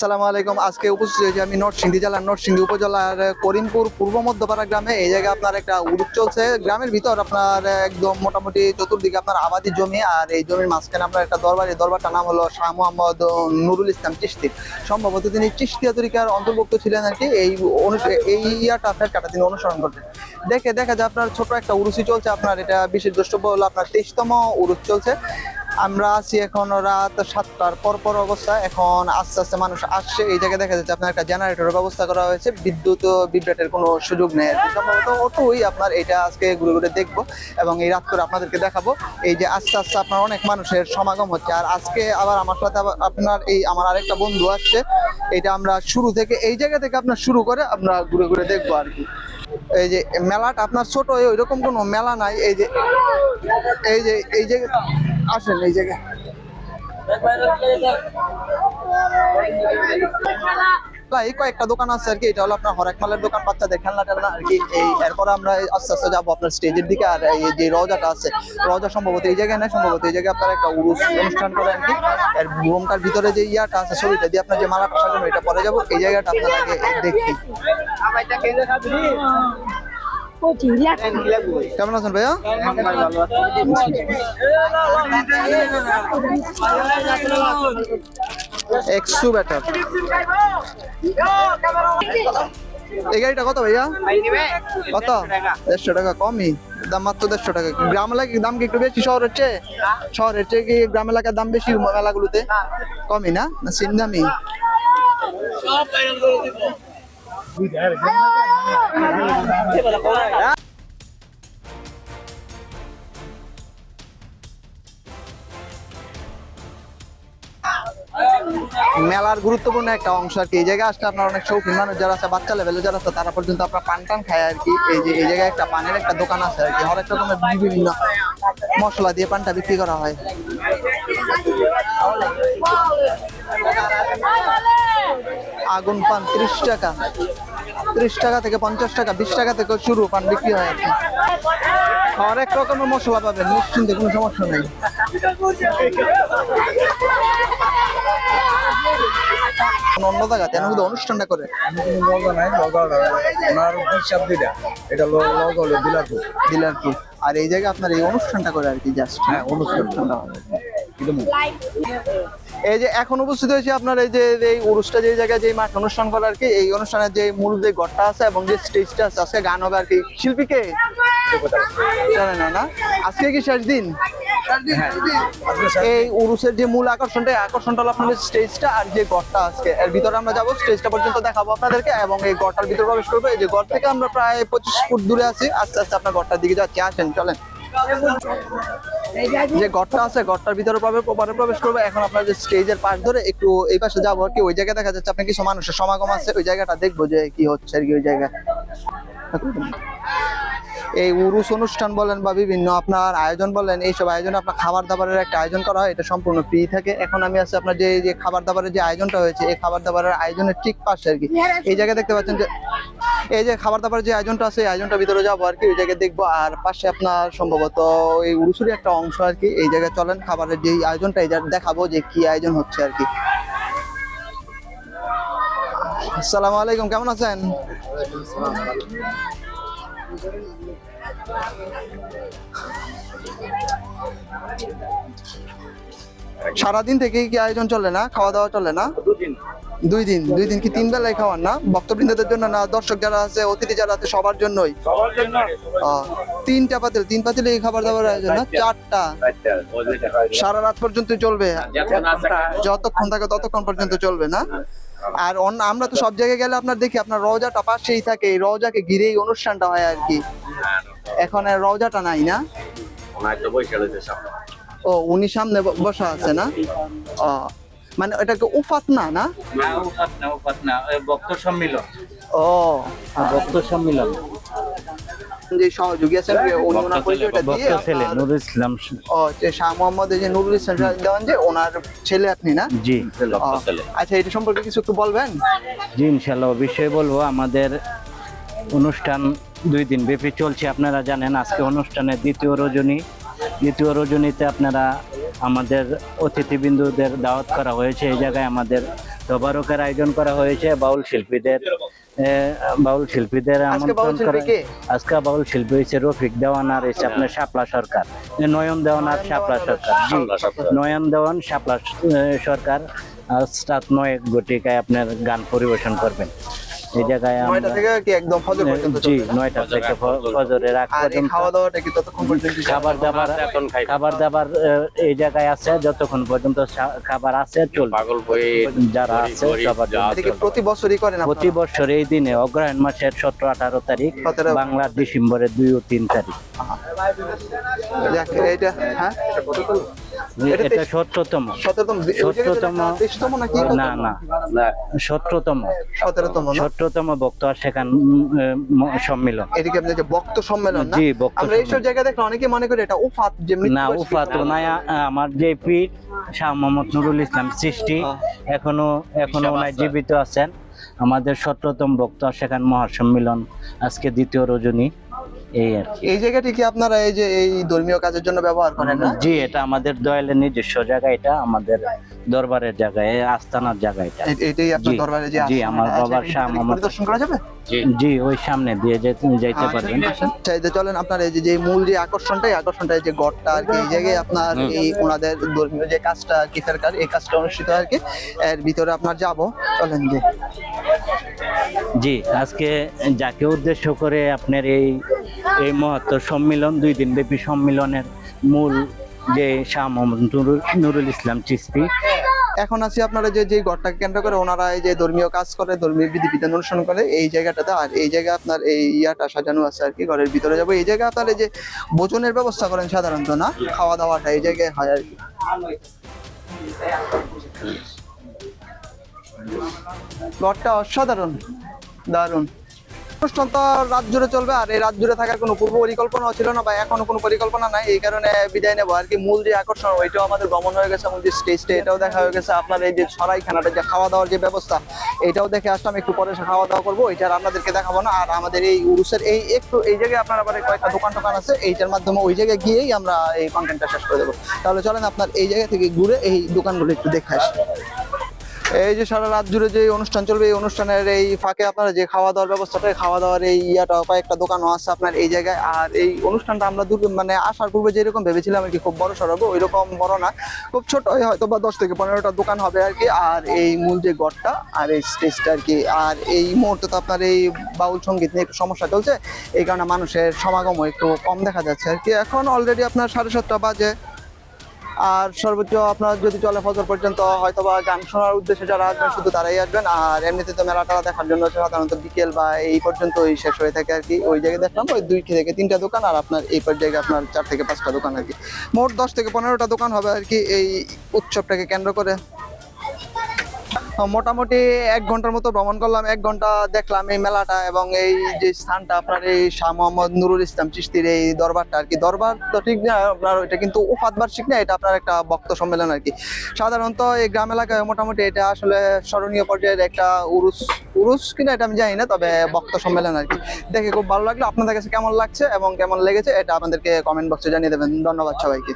আসসালামু আলাইকুম। আজকে উপস্থিত হয়েছি আমি নরসিংদী জেলার নরসিংদী উপজেলার করিমপুর পূর্ব মধ্যপাড়া গ্রামে। এই জায়গায় আপনার একটা উড়ুক চলছে। গ্রামের ভিতর আপনার একদম মোটামুটি চতুর্দিকে আপনার আবাদি জমি আর এই জমির মাঝখানে আপনার একটা দরবার। এই দরবারটার নাম হলো শাহ মোহাম্মদ নুরুল ইসলাম চিস্তি সম্ভবত তিনি চিস্তিয়া তরিকার অন্তর্ভুক্ত ছিলেন আর কি। এই এই ইয়াটা ফেরকাটা তিনি অনুসরণ করতেন। দেখে দেখা যায় আপনার ছোট একটা উরুসি চলছে। আপনার এটা বিশেষ দ্রষ্টব্য হলো আপনার তেইশতম উরুস চলছে। আমরা আছি এখন রাত সাতটার পর পর অবস্থা। এখন আস্তে আস্তে মানুষ আসছে। এই জায়গায় দেখা যাচ্ছে আপনার একটা জেনারেটরের ব্যবস্থা করা হয়েছে। বিদ্যুৎ বিভ্রাটের কোনো সুযোগ নেই। সম্ভবত অটোই আপনার এটা আজকে ঘুরে ঘুরে দেখব এবং এই রাত করে আপনাদেরকে দেখাবো। এই যে আস্তে আস্তে আপনার অনেক মানুষের সমাগম হচ্ছে। আর আজকে আবার আমার সাথে আপনার এই আমার আরেকটা বন্ধু আসছে। এটা আমরা শুরু থেকে এই জায়গা থেকে আপনার শুরু করে আমরা ঘুরে ঘুরে দেখব আর কি। এই যে মেলাটা আপনার ছোট ওই রকম কোনো মেলা নাই। এই যে এই যে এই যে আসেন এই জায়গায়। এই কয়েকটা দোকান আছে আর কি এটা হলো আপনার হরেক মালের দোকান বাচ্চাদের খেলনা টেলনা আর কি এই এরপর আমরা আস্তে আস্তে যাব আপনার স্টেজের দিকে আর এই যে রজাটা আছে রজা সম্ভবত এই জায়গায় না সম্ভবত এই জায়গায় আপনার একটা উরুস অনুষ্ঠান করে আর কি। এর রুমটার ভিতরে যে ইয়াটা আছে ছবিটা দিয়ে আপনার যে মালাটা সাজানো এটা পরে যাব এই জায়গাটা আপনার আগে দেখি। কেমন আছেন ভাইয়া? এই গাড়িটা কত ভাইয়া? কত? দেড়শো টাকা কমই। দাম মাত্র দেড়শো টাকা। গ্রাম এলাকায় দাম কি একটু বেশি? শহরের চেয়ে? শহরের চেয়ে কি গ্রাম এলাকার দাম বেশি মেলাগুলোতে? কমই না? না দামি মেলার গুরুত্বপূর্ণ একটা অংশ আর কি। এই জায়গায় আসলে আপনার অনেক শৌখিন মানুষ যারা আছে, বাচ্চা লেভেলে যারা আছে, তারা পর্যন্ত আপনার পান টান খায় আর কি। এই যে, এই জায়গায় একটা পানের একটা দোকান আছে আর কি। হরেক রকমের বিভিন্ন মশলা দিয়ে পানটা বিক্রি করা হয়। আগুন পান ত্রিশ টাকা। ত্রিশ টাকা থেকে পঞ্চাশ টাকা বিশ টাকা থেকে শুরু পান বিক্রি হয় আর কি হরেক রকমের মশলা পাবেন নিশ্চিন্তে কোনো সমস্যা নেই। অন্য জায়গাতে এর মধ্যে অনুষ্ঠানটা করে। লগো নাই লগো ওনার হিসাব দুইটা এটা লগো হলো বিলাসপুর দিলার কি আর এই জায়গায় আপনার এই অনুষ্ঠানটা করে আর কি জাস্ট। হ্যাঁ, অনুষ্ঠান। অনুষ্ঠানটা। কিন্তু এই যে এখন উপস্থিত হয়েছে আপনার এই যে এই উরুসটা যে জায়গায় যে মাঠ অনুষ্ঠান করে আর কি এই অনুষ্ঠানের যে মূল যে ঘরটা আছে এবং যে স্টেজটা আছে আজকে গান হবে আর কি। শিল্পীকে না না? আজকে কি শেষ দিন? এই উরুসের যে মূল আকর্ষণটা আকর্ষণটা হলো আপনাদের স্টেজটা আর যে গড়টা আজকে। এর ভিতরে আমরা যাব স্টেজটা পর্যন্ত দেখাবো আপনাদেরকে এবং এই গড়টার ভিতরে প্রবেশ করব। এই যে গড় থেকে আমরা প্রায় পঁচিশ ফুট দূরে আছি। আস্তে আস্তে আপনার গড়টার দিকে যাচ্ছি। আসেন চলেন। যে গড়টা আছে গড়টার ভিতরে প্রবেশ পরে প্রবেশ করব। এখন আপনার যে স্টেজের পাশ ধরে একটু এই পাশে যাব আর কি, ওই জায়গায় দেখা যাচ্ছে আপনার কিছু মানুষের সমাগম আছে, ওই জায়গাটা দেখব যে কি হচ্ছে আর কি ওই জায়গায়। এই উরুস অনুষ্ঠান বলেন বা বিভিন্ন আপনার আয়োজন বলেন, এইসব আয়োজনে আপনার খাবার দাবারের একটা আয়োজন করা হয়, এটা সম্পূর্ণ ফ্রি থাকে। এখন আমি আছি আপনার যে খাবার দাবারের যে আয়োজনটা হয়েছে, এই খাবার দাবারের আয়োজনের ঠিক পাশে আর কি। এই জায়গায় দেখতে পাচ্ছেন যে এই যে খাবার দাবার যে আয়োজনটা আছে, এই আয়োজনটার ভিতরে যাব আর কি, ওই জায়গায় দেখব। আর পাশে আপনার সম্ভবত এই উরুসুরি একটা অংশ আর কি, এই জায়গায় চলেন, খাবারের যে আয়োজনটা, এই দেখাবো যে কি আয়োজন হচ্ছে আর কি। আসসালামু আলাইকুম, কেমন আছেন? সারাদিন থেকে কি আয়োজন চলে না? খাওয়া দাওয়া চলে না? দুই দিন দুই দিন কি তিন বেলায় খাওয়ান না? ভক্তবৃন্দদের জন্য না দর্শক যারা আছে অতিথি যারা আছে সবার জন্যই? তিনটা পাতিল তিন পাতিলে এই খাবার দাবার আয়োজন না? চারটা। সারা রাত পর্যন্ত চলবে? যতক্ষণ থাকে ততক্ষণ পর্যন্ত চলবে না? আর অন্য আমরা তো সব জায়গায় গেলে আপনার দেখি আপনার রওজাটা পাশেই থাকে এই রওজাকে ঘিরেই অনুষ্ঠানটা হয় আর কি। এখন আর রওজাটা নাই না? ও উনি সামনে বসা আছে না? মানে এটাকে উফাত না না? উপাত না উপাত না ভক্ত সম্মিলন। ও। ভক্ত সম্মিলন। যে সহযোগী আছেন উনি ওনার পরিচয়টা দিয়ে ছেলে আপনার- নুর ইসলাম ও যে শাহ মোহাম্মদ যে নুরুল ইসলাম দেওয়ান যে ওনার ছেলে আপনি না? জি আচ্ছা এটা সম্পর্কে কিছু একটু বলবেন? জি ইনশাল্লাহ অবশ্যই বলব আমাদের অনুষ্ঠান দুই দিন ব্যাপী চলছে আপনারা জানেন আজকে অনুষ্ঠানের দ্বিতীয় রজনী। দ্বিতীয় রজনীতে আপনারা আমাদের অতিথিবৃন্দুদের দাওয়াত করা হয়েছে। এই জায়গায় আমাদের তবারকের আয়োজন করা হয়েছে। বাউল শিল্পীদের বাউল শিল্পীদের আমন্ত্রণ করা? আজকে বাউল শিল্পী হয়েছে রফিক দেওয়ান আর হয়েছে আপনার শাপলা সরকার। নয়ন দেওয়ান আর শাপলা সরকার। জি নয়ন দেওয়ান শাপলা সরকার। আজ রাত নয় ঘটিকায় আপনার গান পরিবেশন করবেন। এই জায়গায় আমরা থেকে কি একদম ফজর পর্যন্ত জি থেকে ফজরের আগ পর্যন্ত খাওয়া দাওয়াটা কি ততক্ষণ পর্যন্ত খাবার দাবার খাবার দাবার এই জায়গায় আছে যতক্ষণ পর্যন্ত খাবার আছে চলবে। পাগল বই যারা আছে সবার জন্য কি প্রতি বছরই করেন আপনারা? প্রতি বছর এই দিনে অগ্রহায়ণ মাসের সতেরো আঠারো তারিখ 17 বাংলার ডিসেম্বরের দুই ও তিন তারিখ। যাক, এইটা হ্যাঁ? এটা সতেরোতম। সতেরোতম না না সতেরোতম। সতেরোতম সতেরোতম বক্ত সেখান সম্মিলন। এদিকে বক্ত সম্মেলন জি বক্ত আমরা এইসব। জায়গায় দেখলে অনেকে মনে করে এটা উফাত যে না। উফাত ওনায় আমার যে পীর শাহ মোহাম্মদ নুরুল ইসলাম সৃষ্টি এখনও এখনও ওনায় জীবিত আছেন। আমাদের সতেরোতম বক্ত সেখান মহাসম্মিলন আজকে দ্বিতীয় রজনী। এই আর কি। এই জায়গাটি কি আপনারা এই যে এই ধর্মীয় কাজের জন্য ব্যবহার করেন না? জি এটা আমাদের দয়ালের নিজস্ব জায়গা এটা আমাদের দরবারের জায়গা এই আস্তানার জায়গা এটা। এটাই আপনার দরবারে যে জি, আমার বাবার এটা শাহ কি মোহাম্মদ- পরিদর্শন করা যাবে? জি। ওই সামনে দিয়ে যেতে যাইতে পারবেন। আচ্ছা এই যে চলেন আপনার এই যে যে মূল যে আকর্ষণটা এই আকর্ষণটা এই যে গড়টা আর কি এই জায়গায় আপনার এই ওনাদের ধর্মীয় যে কাজটা আর কি ফেরকার এই কাজটা অনুষ্ঠিত আর কি এর ভিতরে আপনার যাব। চলেন যে জি আজকে যাকে উদ্দেশ্য করে আপনার এই এই মহত্ব সম্মিলন, দুই দিন ব্যাপী সম্মিলনের মূল যে শাহ মোহাম্মদ নুরুল ইসলাম চিস্তি এখন আছি আপনারা যে যে গড়টাকে কেন্দ্র করে ওনারা এই যে ধর্মীয় কাজ করে, ধর্মীয় বিধি বিধান অনুসরণ করে, এই জায়গাটাতে, আর এই জায়গায় আপনার এই ইয়াটা সাজানো আছে আর কি, ঘরের ভিতরে যাব। এই জায়গা আপনার যে ভোজনের ব্যবস্থা করেন সাধারণত, না? খাওয়া দাওয়াটা এই জায়গায় হয় আর কি। ঘরটা অসাধারণ, দারুণ। অনুষ্ঠান তো রাত জুড়ে চলবে, আর এই রাত জুড়ে থাকার কোনো পূর্ব পরিকল্পনাও ছিল না বা এখনও কোনো পরিকল্পনা নাই, এই কারণে বিদায় নেব। আর কি মূল যে আকর্ষণ, ওইটাও আমাদের গমন হয়ে গেছে এবং যে স্টেজটা এটাও দেখা হয়ে গেছে। আপনার এই যে সরাইখানাটা যে খাওয়া দাওয়ার যে ব্যবস্থা, এটাও দেখে আসলাম, একটু পরে খাওয়া দাওয়া করব। এটা আপনাদেরকে দেখাবো না। আর আমাদের এই উরুসের এই একটু, এই জায়গায় আপনার আবার কয়েকটা দোকান টোকান আছে, এইটার মাধ্যমে ওই জায়গায় গিয়েই আমরা এই কন্টেন্টটা শেষ করে দেবো। তাহলে চলেন আপনার এই জায়গা থেকে ঘুরে এই দোকানগুলো একটু দেখে আসি। এই যে সারা রাত জুড়ে যে অনুষ্ঠান চলবে, এই অনুষ্ঠানের এই ফাঁকে আপনারা যে খাওয়া দাওয়ার ব্যবস্থাটা খাওয়া দাওয়ার এই ইয়াটা, কয়েকটা দোকানও আছে আপনার এই জায়গায়। আর এই অনুষ্ঠানটা আমরা দূর মানে আসার পূর্বে যেরকম ভেবেছিলাম আর কি, খুব বড় সড়ক ওই রকম বড় না। খুব ছোট হয়তো বা দশ থেকে পনেরোটা দোকান হবে আর কি। আর এই মূল যে গড়টা, আর এই স্টেজটা আর কি। আর এই মুহূর্তে তো আপনার এই বাউল সংগীত নিয়ে একটু সমস্যা চলছে, এই কারণে মানুষের সমাগমও একটু কম দেখা যাচ্ছে আর কি। এখন অলরেডি আপনার সাড়ে সাতটা বাজে। আর সর্বোচ্চ আপনার যদি চলে ফজর পর্যন্ত হয়তো বা গান শোনার উদ্দেশ্যে যারা আসবেন, শুধু তারাই আসবেন। আর এমনিতে তো মেলাটা দেখার জন্য সাধারণত বিকেল বা এই পর্যন্তই শেষ হয়ে থাকে আর কি। ওই জায়গায় দেখলাম, ওই দুই থেকে তিনটা দোকান, আর আপনার এই জায়গায় আপনার চার থেকে পাঁচটা দোকান আর কি। মোট দশ থেকে পনেরোটা দোকান হবে আর কি এই উৎসবটাকে কেন্দ্র করে। মোটামুটি এক ঘণ্টার মতো ভ্রমণ করলাম, এক ঘণ্টা দেখলাম এই মেলাটা এবং এই যে স্থানটা, আপনার এই শাহ মোহাম্মদ নুরুল ইসলাম চিস্তির এই দরবারটা আর কি। দরবার তো ঠিক না, আপনার এটা কিন্তু উফাত বার্ষিক না, এটা আপনার একটা বক্ত সম্মেলন আর কি। সাধারণত এই গ্রাম এলাকায় মোটামুটি এটা আসলে স্মরণীয় পর্যায়ের একটা উরুস উরুস কিনা এটা আমি জানি না, তবে বক্ত সম্মেলন আর কি। দেখে খুব ভালো লাগল। আপনাদের কাছে কেমন লাগছে এবং কেমন লেগেছে, এটা আপনাদেরকে কমেন্ট বক্সে জানিয়ে দেবেন। ধন্যবাদ সবাইকে।